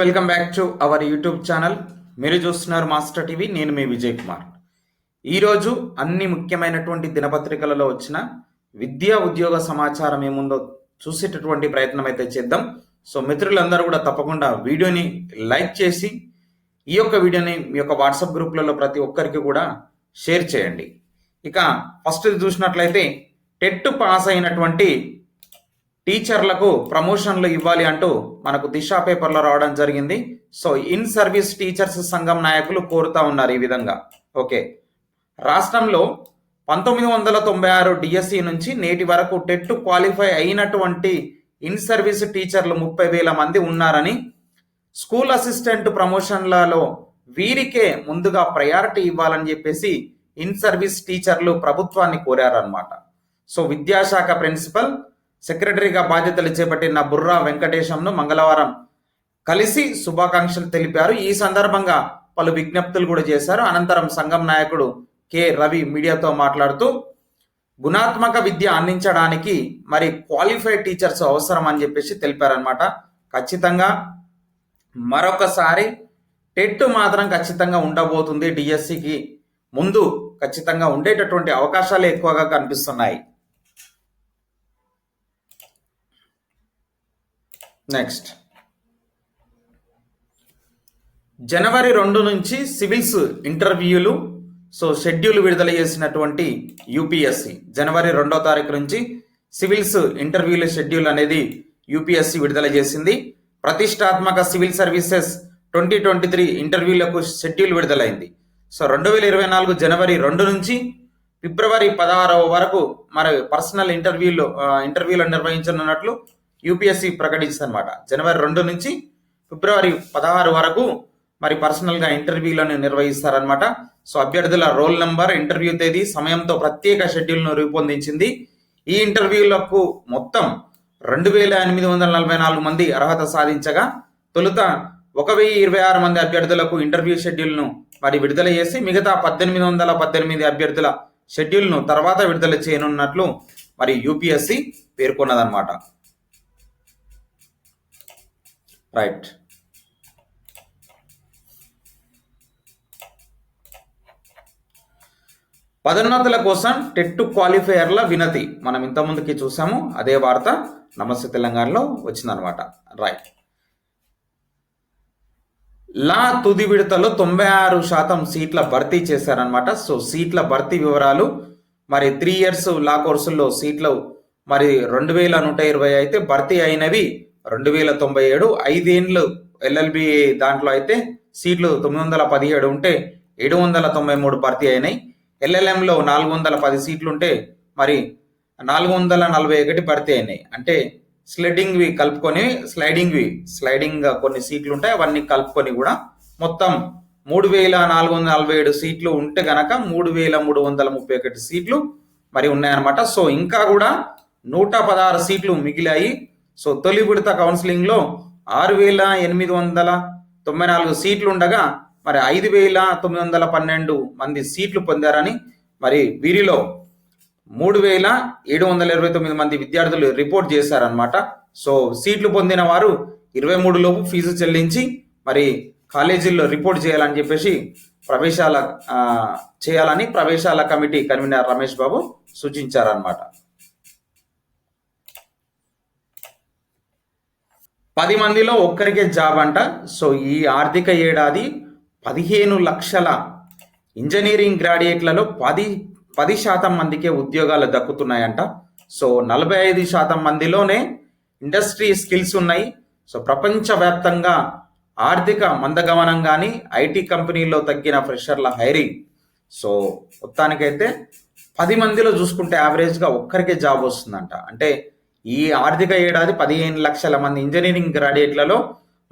Welcome back to our YouTube channel మీరు చూస్తున్నారు master TV నేను మీ విజయ్ కుమార్. ఈరోజు అన్ని ముఖ్యమైనటువంటి దినపత్రికలలో వచ్చిన విద్యా ఉద్యోగ సమాచారం ఏముందో చూసేటటువంటి ప్రయత్నం అయితే చేద్దాం. సో మిత్రులందరూ కూడా తప్పకుండా వీడియోని లైక్ చేసి ఈ యొక్క వీడియోని మీ యొక్క వాట్సాప్ గ్రూప్లలో ప్రతి ఒక్కరికి కూడా షేర్ చేయండి. ఇక ఫస్ట్ చూసినట్లయితే టెట్ పాస్ అయినటువంటి టీచర్లకు ప్రమోషన్లు ఇవ్వాలి అంటూ మనకు దిశ పేపర్లో రావడం జరిగింది. సో ఇన్ సర్వీస్ టీచర్స్ సంఘం నాయకులు కోరుతా ఉన్నారు ఈ విధంగా. ఓకే. రాష్ట్రంలో పంతొమ్మిది వందల తొంభై ఆరు డిఎస్సి నుంచి నేటి వరకు టెట్ క్వాలిఫై అయినటువంటి ఇన్ సర్వీస్ టీచర్లు ముప్పై వేల మంది ఉన్నారని స్కూల్ అసిస్టెంట్ ప్రమోషన్లలో వీరికే ముందుగా ప్రయారిటీ ఇవ్వాలని చెప్పేసి ఇన్ సర్వీస్ టీచర్లు ప్రభుత్వాన్ని కోరారన్నమాట. సో విద్యాశాఖ ప్రిన్సిపల్ సెక్రటరీగా బాధ్యతలు చేపట్టిన బుర్రా వెంకటేశంను మంగళవారం కలిసి శుభాకాంక్షలు తెలిపారు. ఈ సందర్భంగా పలు విజ్ఞప్తులు కూడా చేశారు. అనంతరం సంఘం నాయకుడు కె. రవి మీడియాతో మాట్లాడుతూ గుణాత్మక విద్య అందించడానికి మరి క్వాలిఫైడ్ టీచర్స్ అవసరం అని చెప్పేసి తెలిపారనమాట ఖచ్చితంగా మరొకసారి టెట్ మాత్రం ఖచ్చితంగా ఉండబోతుంది. డిఎస్సికి ముందు ఖచ్చితంగా ఉండేటటువంటి అవకాశాలు ఎక్కువగా కనిపిస్తున్నాయి. నెక్స్ట్ జనవరి రెండు నుంచి సివిల్స్ ఇంటర్వ్యూలు సో షెడ్యూల్ విడుదల చేసినటువంటి యూపీఎస్సి జనవరి రెండో తారీఖు నుంచి సివిల్స్ ఇంటర్వ్యూల షెడ్యూల్ అనేది యూపీఎస్సి విడుదల చేసింది. ప్రతిష్టాత్మక civil services twenty twenty three ఇంటర్వ్యూలకు షెడ్యూల్ విడుదలైంది. సో రెండు వేల ఇరవై నాలుగు జనవరి రెండు నుంచి ఫిబ్రవరి పదహారవ వరకు మరి పర్సనల్ ఇంటర్వ్యూలు ఇంటర్వ్యూలు నిర్వహించనున్నట్లు యూపీఎస్సీ ప్రకటించింది అనమాట జనవరి రెండు నుంచి ఫిబ్రవరి పదహారు వరకు మరి పర్సనల్గా ఇంటర్వ్యూలను నిర్వహిస్తారనమాట సో అభ్యర్థుల రోల్ నంబర్ ఇంటర్వ్యూ తేదీ సమయంతో ప్రత్యేక షెడ్యూల్ను రూపొందించింది. ఈ ఇంటర్వ్యూలకు మొత్తం రెండు వేల ఎనిమిది వందల నలభై నాలుగు మంది అర్హత సాధించగా తొలుత ఒక వెయ్యి ఇరవై ఆరు మంది అభ్యర్థులకు ఇంటర్వ్యూ షెడ్యూల్ను మరి విడుదల చేసి మిగతా పద్దెనిమిది వందల పద్దెనిమిది అభ్యర్థుల షెడ్యూల్ను తర్వాత విడుదల చేయనున్నట్లు మరి యూపీఎస్సి పేర్కొన్నదన్నమాట. రైట్ పదోన్నతుల కోసం టెట్ క్వాలిఫైయర్ల వినతి. మనం ఇంతకుముందుకి చూసాము. అదే వార్త నమస్తే తెలంగాణలో వచ్చిందనమాట రైట్ లా తుది విడతలో తొంభై ఆరు శాతం సీట్ల భర్తీ చేశారనమాట సో సీట్ల భర్తీ వివరాలు మరి త్రీ ఇయర్స్ లా కోర్సుల్లో సీట్లు మరి రెండు వేల నూట ఇరవై అయితే భర్తీ అయినవి రెండు వేల తొంభై ఏడు ఐదేండ్లు ఎల్ఎల్బి దాంట్లో అయితే సీట్లు తొమ్మిది వందల పదిహేడు ఉంటే ఏడు వందల తొంభై మూడు భర్తీ అయినాయి. ఎల్ఎల్ఎంలో నాలుగు వందల పది సీట్లు ఉంటే మరి నాలుగు వందల నలభై ఒకటి భర్తీ అయినాయి. అంటే స్లెడ్డింగ్వి కలుపుకొని స్లైడింగ్వి స్లైడింగ్ కొన్ని సీట్లు ఉంటాయి అవన్నీ కలుపుకొని కూడా మొత్తం మూడు వేల నాలుగు వందల నలభై ఏడు సీట్లు ఉంటే గనక మూడు వేల మూడు వందల ముప్పై ఒకటి సీట్లు మరి ఉన్నాయన్నమాట. సో ఇంకా కూడా నూట పదహారు సీట్లు మిగిలాయి. సో తొలి విడత కౌన్సిలింగ్లో ఆరు వేల ఎనిమిది వందల తొంభై నాలుగు సీట్లు ఉండగా మరి ఐదు వేల తొమ్మిది వందల పన్నెండు మంది సీట్లు పొందారని మరి వీరిలో మూడు వేల ఏడు వందల ఇరవై తొమ్మిది మంది విద్యార్థులు రిపోర్ట్ చేశారనమాట సో సీట్లు పొందిన వారు ఇరవై మూడు లోపు ఫీజు చెల్లించి మరి కాలేజీల్లో రిపోర్ట్ చేయాలని చెప్పేసి ప్రవేశాల చేయాలని ప్రవేశాల కమిటీ కన్వీనర్ రమేష్ బాబు సూచించారనమాట పది మందిలో ఒక్కరికే జాబ్ అంట. సో ఈ ఆర్థిక ఏడాది పదిహేను లక్షల ఇంజనీరింగ్ గ్రాడ్యుయేట్లలో పది పది శాతం మందికే ఉద్యోగాలు దక్కుతున్నాయంట. సో నలభై ఐదు శాతం మందిలోనే ఇండస్ట్రీ స్కిల్స్ ఉన్నాయి. సో ప్రపంచవ్యాప్తంగా ఆర్థిక మందగమనం కానీ ఐటీ కంపెనీల్లో తగ్గిన ఫ్రెషర్ల హైరింగ్. సో మొత్తానికైతే పది మందిలో చూసుకుంటే యావరేజ్గా ఒక్కరికే జాబ్ వస్తుందంట. అంటే ఈ ఆర్థిక ఏడాది పదిహేను లక్షల మంది ఇంజనీరింగ్ గ్రాడ్యుయేట్లలో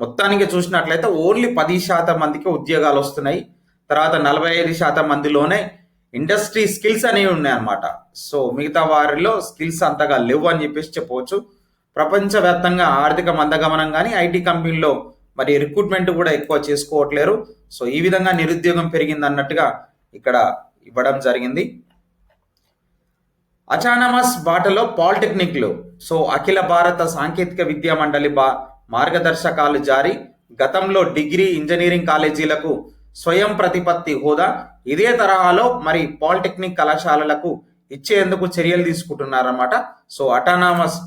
మొత్తానికి చూసినట్లయితే ఓన్లీ పది శాతం మందికి ఉద్యోగాలు వస్తున్నాయి. తర్వాత నలభై ఐదు శాతం మందిలోనే ఇండస్ట్రీ స్కిల్స్ అనేవి ఉన్నాయన్నమాట. సో మిగతా వారిలో స్కిల్స్ అంతగా లేవు అని చెప్పేసి చెప్పవచ్చు. ప్రపంచవ్యాప్తంగా ఆర్థిక మందగమనం కానీ ఐటీ కంపెనీల్లో మరి రిక్రూట్మెంట్ కూడా ఎక్కువ చేసుకోవట్లేరు. సో ఈ విధంగా నిరుద్యోగం పెరిగింది అన్నట్టుగా ఇక్కడ ఇవ్వడం జరిగింది. అచానమస్ బాటలో పాలిటెక్నిక్లు. సో అఖిల భారత సాంకేతిక విద్యా మండలి బా మార్గదర్శకాలు జారీ. గతంలో డిగ్రీ ఇంజనీరింగ్ కాలేజీలకు స్వయం ప్రతిపత్తి హోదా. ఇదే తరహాలో మరి పాలిటెక్నిక్ కళాశాలలకు ఇచ్చేందుకు చర్యలు తీసుకుంటున్నారన్నమాట. సో అటానామస్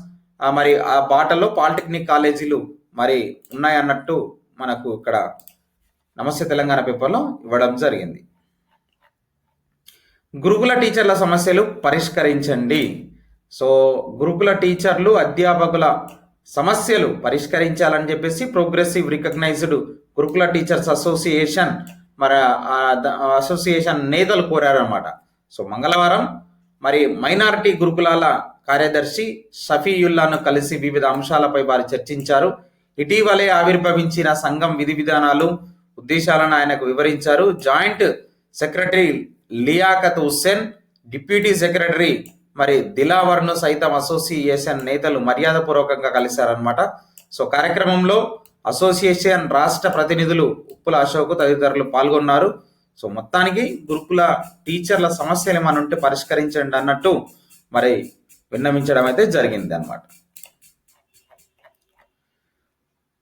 మరి ఆ బాటలో పాలిటెక్నిక్ కాలేజీలు మరి ఉన్నాయన్నట్టు మనకు ఇక్కడ నమస్తే తెలంగాణ పేపర్లో ఇవ్వడం జరిగింది. గురుకుల టీచర్ల సమస్యలు పరిష్కరించండి. సో గురుకుల టీచర్లు అధ్యాపకుల సమస్యలు పరిష్కరించాలని చెప్పేసి progressive recognised Gurukul teachers association మరి అసోసియేషన్ నేతలు కోరారన్నమాట. సో మంగళవారం మరి మైనారిటీ గురుకులాల కార్యదర్శి షఫీయుల్లాను కలిసి వివిధ అంశాలపై వారు చర్చించారు. ఇటీవలే ఆవిర్భవించిన సంఘం విధి విధానాలు ఉద్దేశాలను ఆయనకు వివరించారు. Joint secretary Liaquat Hussain deputy secretary మరి దిలావర్ను సైతం అసోసియేషన్ నేతలు మర్యాదపూర్వకంగా కలిశారనమాట సో కార్యక్రమంలో అసోసియేషన్ రాష్ట్ర ప్రతినిధులు ఉప్పుల అశోక్ తదితరులు పాల్గొన్నారు. సో మొత్తానికి గురుకుల టీచర్ల సమస్యలు ఏమైనా ఉంటే పరిష్కరించండి అన్నట్టు మరి విన్నవించడం అయితే జరిగింది అనమాట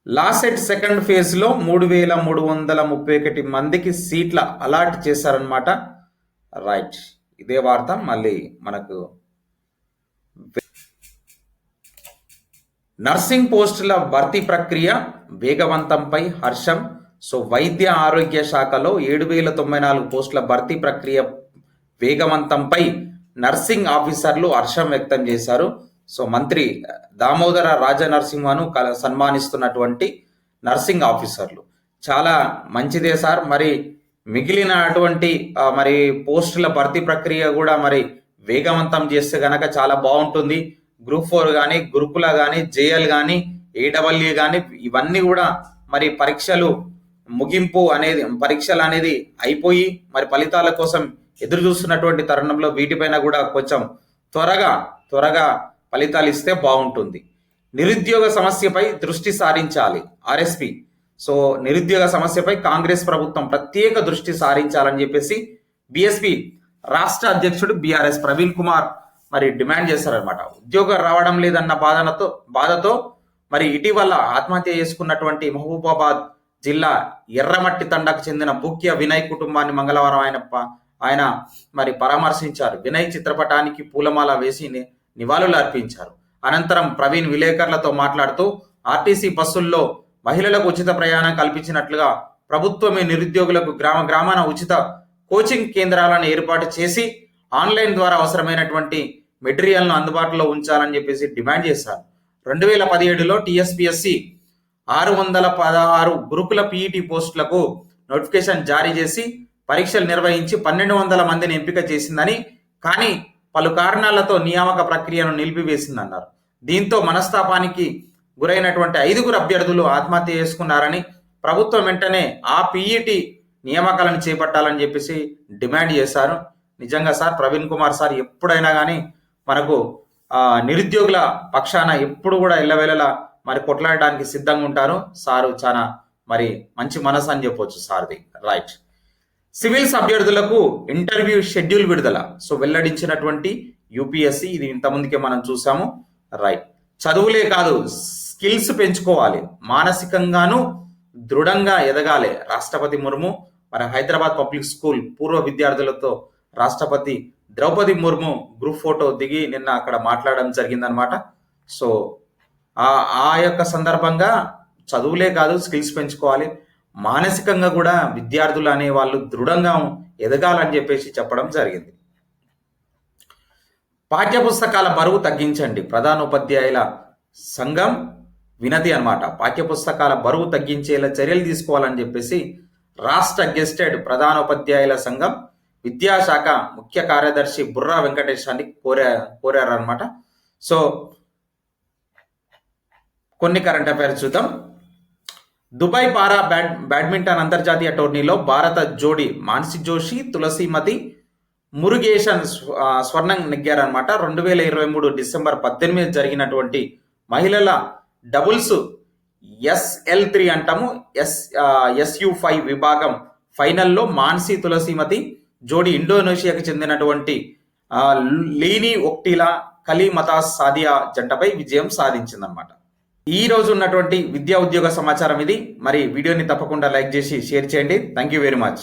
లాసెట్ సెకండ్ ఫేజ్లో మూడు వేల మూడు వందల ముప్పై ఒకటి మందికి సీట్ల అలాట్ చేశారనమాట రైట్. ఇదే వార్త మళ్ళీ మనకు నర్సింగ్ పోస్టుల భర్తీ ప్రక్రియ వేగవంతంపై హర్షం. సో వైద్య ఆరోగ్య శాఖలో ఏడు వేల తొంభై నాలుగు పోస్టుల భర్తీ ప్రక్రియ వేగవంతంపై నర్సింగ్ ఆఫీసర్లు హర్షం వ్యక్తం చేశారు. సో మంత్రి దామోదర రాజ నరసింహను కల- సన్మానిస్తున్నటువంటి నర్సింగ్ ఆఫీసర్లు. చాలా మంచిదే సార్. మరి మిగిలిన అటువంటి మరి పోస్టుల భర్తీ ప్రక్రియ కూడా మరి వేగవంతం చేస్తే గనక చాలా బాగుంటుంది. గ్రూప్ ఫోర్ కానీ గురుకుల కానీ జేఎల్ కానీ ఏడబ్ల్యూ కానీ ఇవన్నీ కూడా మరి పరీక్షలు ముగింపు అనేది పరీక్షలు అనేది అయిపోయి మరి ఫలితాల కోసం ఎదురు చూస్తున్నటువంటి తరుణంలో వీటిపైన కూడా కొంచెం త్వరగా త్వరగా ఫలితాలు ఇస్తే బాగుంటుంది. నిరుద్యోగ సమస్యపై దృష్టి సారించాలి. ఆర్ఎస్పి సో నిరుద్యోగ సమస్యపై కాంగ్రెస్ ప్రభుత్వం ప్రత్యేక దృష్టి సారించాలని చెప్పేసి బిఎస్పి రాష్ట్ర అధ్యక్షుడు బిఆర్ఎస్ ప్రవీణ్ కుమార్ మరి డిమాండ్ చేశారనమాట ఉద్యోగం రావడం లేదన్న బాధనతో బాధతో మరి ఇటీవల ఆత్మహత్య చేసుకున్నటువంటి మహబూబాబాద్ జిల్లా ఎర్రమట్టి తండాకు చెందిన బుక్య వినయ్ కుటుంబాన్ని మంగళవారం ఆయన ప- ఆయన మరి పరామర్శించారు. వినయ్ చిత్రపటానికి పూలమాల వేసి నివాళులు అర్పించారు అనంతరం ప్రవీణ్ విలేకరులతో మాట్లాడుతూ ఆర్టీసీ బస్సుల్లో మహిళలకు ఉచిత ప్రయాణం కల్పించినట్లుగా ప్రభుత్వమే నిరుద్యోగులకు గ్రామ గ్రామాన ఉచిత కోచింగ్ కేంద్రాలను ఏర్పాటు చేసి ఆన్లైన్ ద్వారా అవసరమైనటువంటి మెటీరియల్ను అందుబాటులో ఉంచాలని చెప్పేసి డిమాండ్ చేశారు. రెండు వేల పదిహేడులో టీఎస్పీఎస్సి ఆరు వందల పదహారు గురుకుల పీఈటీ పోస్టులకు నోటిఫికేషన్ జారీ చేసి పరీక్షలు నిర్వహించి పన్నెండు వందల మందిని ఎంపిక చేసిందని కానీ పలు కారణాలతో నియామక ప్రక్రియను నిలిపివేసిందన్నారు. దీంతో మనస్తాపానికి గురైనటువంటి ఐదుగురు అభ్యర్థులు ఆత్మహత్య చేసుకున్నారని ప్రభుత్వం వెంటనే ఆ పీఈటీ నియామకాలను చేపట్టాలని చెప్పేసి డిమాండ్ చేశారు. నిజంగా సార్ ప్రవీణ్ కుమార్ సార్ ఎప్పుడైనా కానీ మనకు నిరుద్యోగుల పక్షాన ఎప్పుడు కూడా ఎల్లవేళలా మరి కొట్లాడడానికి సిద్ధంగా ఉంటారు. సారు చాలా మరి మంచి మనసు అని చెప్పొచ్చు సార్ది. రైట్. సివిల్స్ అభ్యర్థులకు ఇంటర్వ్యూ షెడ్యూల్ విడుదల. సో వెల్లడించినటువంటి యూపీఎస్సి ఇది ఇంతకుముందుకే మనం చూసాము. రైట్. చదువులే కాదు స్కిల్స్ పెంచుకోవాలి. మానసికంగాను దృఢంగా ఎదగాలి. రాష్ట్రపతి ముర్ము మరి హైదరాబాద్ పబ్లిక్ స్కూల్ పూర్వ విద్యార్థులతో రాష్ట్రపతి ద్రౌపది ముర్ము గ్రూప్ ఫోటో దిగి నిన్న అక్కడ మాట్లాడడం జరిగిందనమాట సో ఆ ఆ యొక్క సందర్భంగా చదువులే కాదు స్కిల్స్ పెంచుకోవాలి. మానసికంగా కూడా విద్యార్థులు అనే వాళ్ళు దృఢంగా ఎదగాలని చెప్పేసి చెప్పడం జరిగింది. పాఠ్యపుస్తకాల బరువు తగ్గించండి. ప్రధానోపాధ్యాయుల సంఘం వినతి అనమాట పాఠ్యపుస్తకాల బరువు తగ్గించేలా చర్యలు తీసుకోవాలని చెప్పేసి రాష్ట్ర గెస్టెడ్ ప్రధానోపాధ్యాయుల సంఘం విద్యాశాఖ ముఖ్య కార్యదర్శి బుర్రా వెంకటేశాన్ని కోరా కోరారనమాట సో కొన్ని కరెంట్ అఫైర్స్ చూద్దాం. దుబాయ్ పారా బ్యాడ్ బ్యాడ్మింటన్ అంతర్జాతీయ టోర్నీలో భారత జోడీ మానసి జోషి తులసీమతి మురుగేషన్ స్వర్ణం నెగ్గారనమాట రెండు వేల ఇరవై మూడు డిసెంబర్ పద్దెనిమిది జరిగినటువంటి మహిళల డబుల్స్ ఎస్ఎల్ త్రీ అంటాము. ఎస్ ఎస్యు ఫైవ్ విభాగం ఫైనల్లో మాన్సీ తులసీమతి జోడీ ఇండోనేషియాకి చెందినటువంటి లీని ఒక్టిలా కలీమతాస్ సాదియా జంటపై విజయం సాధించిందనమాట ఈ రోజు ఉన్నటువంటి విద్యా ఉద్యోగ సమాచారం ఇది. మరి వీడియోని తప్పకుండా లైక్ చేసి షేర్ చేయండి. Thank you very much